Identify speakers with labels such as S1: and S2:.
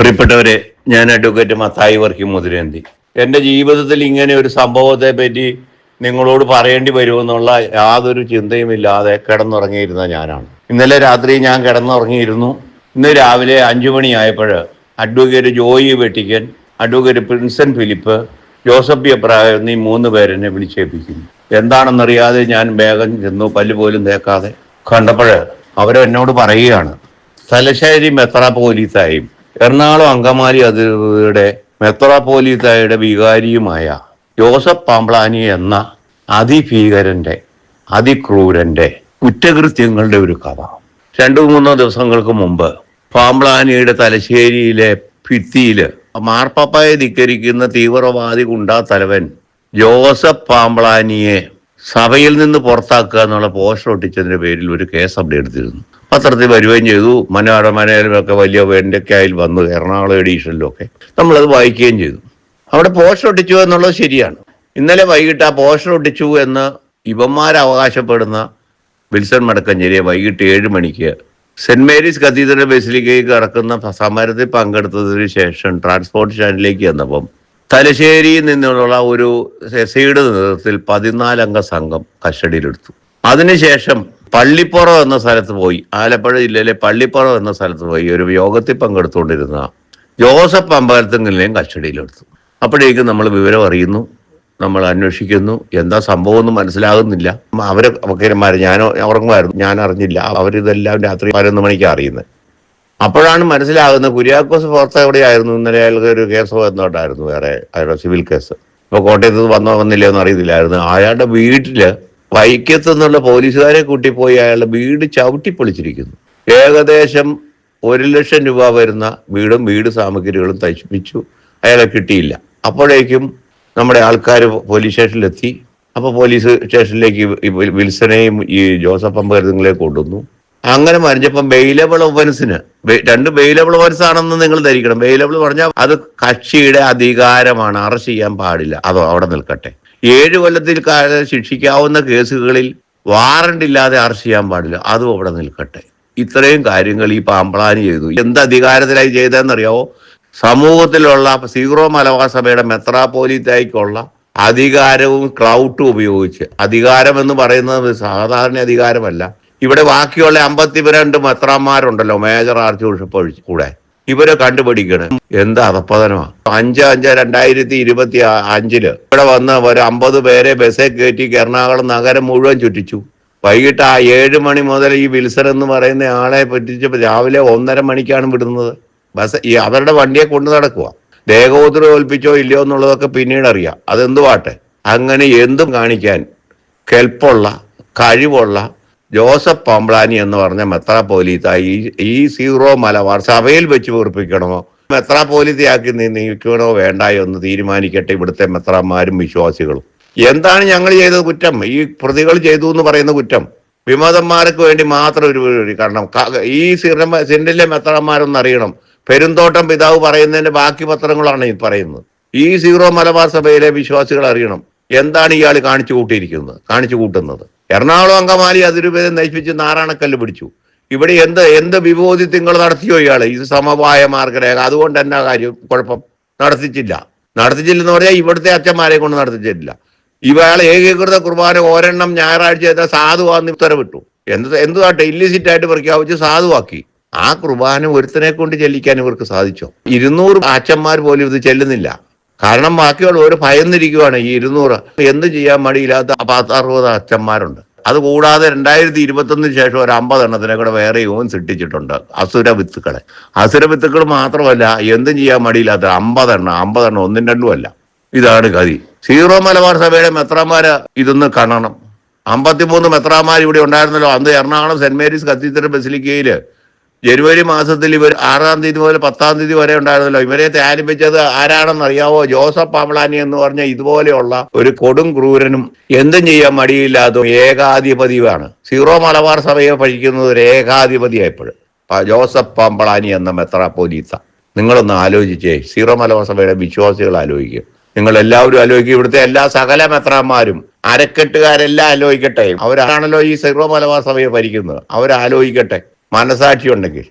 S1: പ്രിയപ്പെട്ടവരെ ഞാൻ അഡ്വക്കേറ്റ് മത്തായി വർക്കി മുതിരേന്തി. എന്റെ ജീവിതത്തിൽ ഇങ്ങനെ ഒരു സംഭവത്തെ പറ്റി നിങ്ങളോട് പറയേണ്ടി വരുമെന്നുള്ള യാതൊരു ചിന്തയും ഇല്ലാതെ കിടന്നുറങ്ങിയിരുന്ന ഞാനാണ്. ഇന്നലെ രാത്രി ഞാൻ കിടന്നുറങ്ങിയിരുന്നു. ഇന്ന് രാവിലെ അഞ്ചു മണിയായപ്പോൾ അഡ്വക്കേറ്റ് ജോയി വെട്ടിക്കൻ അഡ്വക്കേറ്റ് പ്രിൻസൻ ഫിലിപ്പ് ജോസഫ് എബ്രാഹിം എന്നീ മൂന്ന് പേരെന്നെ വിളിച്ചേൽപ്പിക്കുന്നു. എന്താണെന്നറിയാതെ ഞാൻ വേഗം ചെന്നു പല്ല് പോലും തേക്കാതെ കണ്ടപ്പോൾ അവരെന്നോട് പറയുകയാണ് തലശ്ശേരി മെത്രാപോലീത്തായും എറണാകുളം അങ്കമാലി അതിർത്തിയുടെ മെത്രാപോലീത്തായുടെ വികാരിയുമായ ജോസഫ് പാമ്പ്ളാനി എന്ന അതിഭീകരന്റെ അതിക്രൂരന്റെ കുറ്റകൃത്യങ്ങളുടെ ഒരു കഥ. രണ്ടു മൂന്നോ ദിവസങ്ങൾക്ക് മുമ്പ് പാമ്പ്ളാനിയുടെ തലശ്ശേരിയിലെ ഭിത്തിയിൽ മാർപ്പാപ്പായെ ധിക്കരിക്കുന്ന തീവ്രവാദി ഗുണ്ടാ തലവൻ ജോസഫ് പാമ്പ്ളാനിയെ സഭയിൽ നിന്ന് പുറത്താക്കുക എന്നുള്ള പോസ്റ്റർ ഒട്ടിച്ചതിന്റെ പേരിൽ ഒരു കേസ് അപ്ഡേറ്റ് എടുത്തിരുന്നു. പത്രത്തിൽ വരികയും ചെയ്തു. മനോരമയിലൊക്കെ വലിയ വെണ്ടയ്ക്കായിൽ വന്നു. എറണാകുളം എഡീഷനിലൊക്കെ നമ്മളത് വായിക്കുകയും ചെയ്തു. അവിടെ പോസ്റ്റർ ഒട്ടിച്ചു എന്നുള്ളത് ശരിയാണ്. ഇന്നലെ വൈകിട്ട് ആ പോസ്റ്റർ ഒട്ടിച്ചു എന്ന് ഇവന്മാർ അവകാശപ്പെടുന്ന വിൽസൺ മടക്കഞ്ചേരിയെ വൈകിട്ട് ഏഴ് മണിക്ക് സെന്റ് മേരീസ് കത്തീഡ്രൽ ബസിലിക്കയ്ക്ക് കടക്കുന്ന സമരത്തിൽ പങ്കെടുത്തതിന് ശേഷം ട്രാൻസ്പോർട്ട് സ്റ്റാൻഡിലേക്ക് ചെന്നപ്പം തലശ്ശേരിയിൽ നിന്നുള്ള ഒരു എസ് ഐയുടെ നേതൃത്വത്തിൽ പതിനാലംഗ സംഘം കസ്റ്റഡിയിലെടുത്തു. അതിനുശേഷം പള്ളിപ്പുറം എന്ന സ്ഥലത്ത് പോയി. ആലപ്പുഴ ജില്ലയിലെ പള്ളിപ്പുറം എന്ന സ്ഥലത്ത് പോയി. ഒരു യോഗത്തിൽ പങ്കെടുത്തുകൊണ്ടിരുന്ന ജോസഫ് അമ്പലത്തിങ്കിലെയും കസ്റ്റഡിയിലെടുത്തു. അപ്പോഴേക്കും നമ്മൾ വിവരം അറിയുന്നു. നമ്മൾ അന്വേഷിക്കുന്നു. എന്താ സംഭവം ഒന്നും മനസ്സിലാകുന്നില്ല. അവരെ വക്കീലന്മാർ ഞാൻ ഉറങ്ങുമായിരുന്നു. ഞാൻ അറിഞ്ഞില്ല. അവരിതെല്ലാം രാത്രി പതിനൊന്ന് മണിക്ക് അറിയുന്നത്. അപ്പോഴാണ് മനസ്സിലാകുന്നത് കുര്യാക്കോസ് പുറത്ത് എവിടെയായിരുന്നു? ഇന്നലെ അയാൾക്ക് ഒരു കേസ് വന്നോട്ടായിരുന്നു വേറെ. അയാളുടെ സിവിൽ കേസ്. ഇപ്പോൾ കോട്ടയത്ത് വന്നോ വന്നില്ലയോ എന്ന് അറിയത്തില്ലായിരുന്നു അയാളുടെ വീട്ടിൽ വൈക്കത്ത് നിന്നുള്ള പോലീസുകാരെ കൂട്ടിപ്പോയി അയാളുടെ വീട് ചവിട്ടി പൊളിച്ചിരിക്കുന്നു. ഏകദേശം ഒരു ലക്ഷം രൂപ വരുന്ന വീടും വീട് സാമഗ്രികളും തശിപ്പിച്ചു അയാളെ കിട്ടിയില്ല. അപ്പോഴേക്കും നമ്മുടെ ആൾക്കാർ പോലീസ് സ്റ്റേഷനിലെത്തി. അപ്പോൾ പോലീസ് സ്റ്റേഷനിലേക്ക് വിൽസനെയും ഈ ജോസഫ് അമ്പകരുതങ്ങളെ കൊണ്ടുവന്നു. അങ്ങനെ മറിഞ്ഞപ്പം ബെയിലബിൾ ഒഫൻസിന് രണ്ട് ബെയിലബിൾ ഒഫൻസ് ആണെന്ന് നിങ്ങൾ ധരിക്കണം. ബെയിലബിൾ പറഞ്ഞാൽ അത് കക്ഷിയുടെ അധികാരമാണ്. അറസ്റ്റ് ചെയ്യാൻ പാടില്ല. അതോ അവിടെ നിൽക്കട്ടെ. ഏഴ് കൊല്ലത്തിൽ കാലം ശിക്ഷിക്കാവുന്ന കേസുകളിൽ വാറണ്ട് ഇല്ലാതെ അറസ്റ്റ് ചെയ്യാൻ പാടില്ല. അതും അവിടെ നിൽക്കട്ടെ. ഇത്രയും കാര്യങ്ങൾ ഈ പാമ്പളാനി ചെയ്തു. എന്ത് അധികാരത്തിലായി ചെയ്തതെന്നറിയാവോ? സമൂഹത്തിലുള്ള സീറോ മലബാർ സഭയുടെ മെത്രാപോലിത്തായിക്കുള്ള അധികാരവും ക്ലൗട്ടും ഉപയോഗിച്ച്. അധികാരം എന്ന് പറയുന്നത് സാധാരണ അധികാരമല്ല. ഇവിടെ ബാക്കിയുള്ള അമ്പത്തി രണ്ട് മെത്രാന്മാരുണ്ടല്ലോ മേജർ ആർച്ച് ബിഷപ്പ് കൂടെ. ഇവരെ കണ്ടുപിടിക്കണം. എന്താ അധപ്പതനമാണ് അഞ്ച് അഞ്ച് രണ്ടായിരത്തി ഇരുപത്തി അഞ്ചിൽ. ഇവിടെ വന്ന് ഒരു അമ്പത് പേരെ ബസ്സേ കയറ്റി എറണാകുളം നഗരം മുഴുവൻ ചുറ്റിച്ചു. വൈകിട്ട് ആ ഏഴ് മണി മുതൽ ഈ വിൽസൺ എന്ന് പറയുന്ന ആളെ പറ്റിച്ച് രാവിലെ ഒന്നര മണിക്കാണ് വിടുന്നത്. ബസ് ഈ അവരുടെ വണ്ടിയെ കൊണ്ടു നടക്കുക ദേഹോദ്രം തോൽപ്പിച്ചോ ഇല്ലയോ എന്നുള്ളതൊക്കെ പിന്നീട് അറിയാം. അതെന്തുവാട്ടെ? അങ്ങനെ എന്തും കാണിക്കാൻ കെൽപ്പുള്ള കഴിവുള്ള ജോസഫ് പാമ്പ്ലാനി എന്ന് പറഞ്ഞ മെത്രാപോലീത്ത ഈ ഈ സീറോ മലബാർ സഭയിൽ വെച്ച് വീർപ്പിക്കണമോ മെത്രാപോലീത്തയാക്കി നീ നിയമിക്കണോ വേണ്ടായോ എന്ന് തീരുമാനിക്കട്ടെ ഇവിടുത്തെ മെത്രാന്മാരും വിശ്വാസികളും. എന്താണ് ഞങ്ങൾ ചെയ്തത് കുറ്റം? ഈ പ്രതികൾ ചെയ്തു എന്ന് പറയുന്ന കുറ്റം. വിമതന്മാർക്ക് വേണ്ടി മാത്രം ഒരു ഒരു കാരണം. ഈ സിറമ സിൻഡിലെ മെത്രാന്മാരൊന്നും അറിയണം. പെരുന്തോട്ടം പിതാവ് പറയുന്നതിന്റെ ബാക്കി പത്രങ്ങളാണ് ഈ പറയുന്നത്. ഈ സീറോ മലബാർ സഭയിലെ വിശ്വാസികൾ അറിയണം. എന്താണ് ഇയാൾ കാണിച്ചു കൂട്ടിയിരിക്കുന്നത്? കാണിച്ചു കൂട്ടുന്നത്? എറണാകുളം അങ്കമാലി അതിരൂപതയെ നശിപ്പിച്ച് നാരായണക്കല്ല് പിടിച്ചു. ഇവിടെ എന്ത് എന്ത് വിഭൂതി തിങ്കൾ നടത്തിയോ ഇയാൾ? ഇത് സമവായ മാർഗരേഖ. അതുകൊണ്ട് എന്നാ കാര്യം? കുഴപ്പം നടത്തിച്ചില്ല. നടത്തിച്ചില്ലെന്ന് പറഞ്ഞാൽ ഇവിടുത്തെ അച്ഛന്മാരെ കൊണ്ട് നടത്തിച്ചിട്ടില്ല. ഇവയാൾ ഏകീകൃത കുർബാന ഒരെണ്ണം ഞായറാഴ്ച ചെയ്ത സാധുവാന്ന് ഉത്തരവിട്ടു. എന്ത് എന്തുവാട്ടെ ഇല്ലിസിറ്റ് ആയിട്ട് പ്രഖ്യാപിച്ച് സാധുവാക്കി. ആ കുർബാന ഒരുത്തനെ കൊണ്ട് ചെല്ലിക്കാൻ ഇവർക്ക് സാധിച്ചോ? ഇരുന്നൂറ് അച്ഛന്മാർ പോലും ഇത് ചെല്ലുന്നില്ല. കാരണം ബാക്കിയുള്ള ഒരു ഭയന്നിരിക്കുവാണ് ഈ ഇരുന്നൂറ്. എന്ത് ചെയ്യാൻ മടിയില്ലാത്ത പത്ത് അറുപത് അച്ഛന്മാരുണ്ട്. അത് കൂടാതെ രണ്ടായിരത്തി ഇരുപത്തൊന്നിന് ശേഷം ഒരു അമ്പത് എണ്ണത്തിനെ കൂടെ വേറെ യൂൺ സൃഷ്ടിച്ചിട്ടുണ്ട് അസുര വിത്തുക്കളെ. അസുര വിത്തുക്കൾ മാത്രമല്ല എന്തും ചെയ്യാൻ മടിയില്ലാത്ത അമ്പതെണ്ണം അമ്പതെണ്ണം ഒന്നും രണ്ടും അല്ല. ഇതാണ് ഗതി. സീറോ മലബാർ സഭയുടെ മെത്രാമാര് ഇതൊന്ന് കാണണം. അമ്പത്തിമൂന്ന് മെത്രാമാർ ഇവിടെ ഉണ്ടായിരുന്നല്ലോ അന്ന് എറണാകുളം സെന്റ് മേരീസ് കത്തീഡ്രൽ ബസിലിക്കയിൽ. ജനുവരി മാസത്തിൽ ഇവർ ആറാം തീയതി മുതൽ പത്താം തീയതി വരെ ഉണ്ടായിരുന്നല്ലോ. ഇവരെ ധ്യാനിപ്പിച്ചത് ആരാണെന്ന് അറിയാവോ? ജോസഫ് പാമ്പളാനി എന്ന് പറഞ്ഞ ഇതുപോലെയുള്ള ഒരു കൊടും ക്രൂരനും എന്തും ചെയ്യാൻ മടിയില്ലാത്ത ഏകാധിപതിയാണ് സീറോ മലബാർ സഭയെ ഭരിക്കുന്നത് ഒരു ഏകാധിപതിയായപ്പോഴും. ജോസഫ് പാമ്പളാനി എന്ന മെത്രാപ്പോലീത്ത. നിങ്ങളൊന്ന് ആലോചിച്ചേ. സീറോ മലബാർ സഭയുടെ വിശ്വാസികൾ ആലോചിക്കും. നിങ്ങൾ എല്ലാവരും ആലോചിക്കും. ഇവിടുത്തെ എല്ലാ സകല മെത്രാന്മാരും അരക്കെട്ടുകാരെല്ലാം ആലോചിക്കട്ടെ. അവരാണല്ലോ ഈ സീറോ മലബാർ സഭയെ ഭരിക്കുന്നത്. അവരാലോചിക്കട്ടെ. മനസാക്ഷി ഉണ്ടെങ്കിൽ.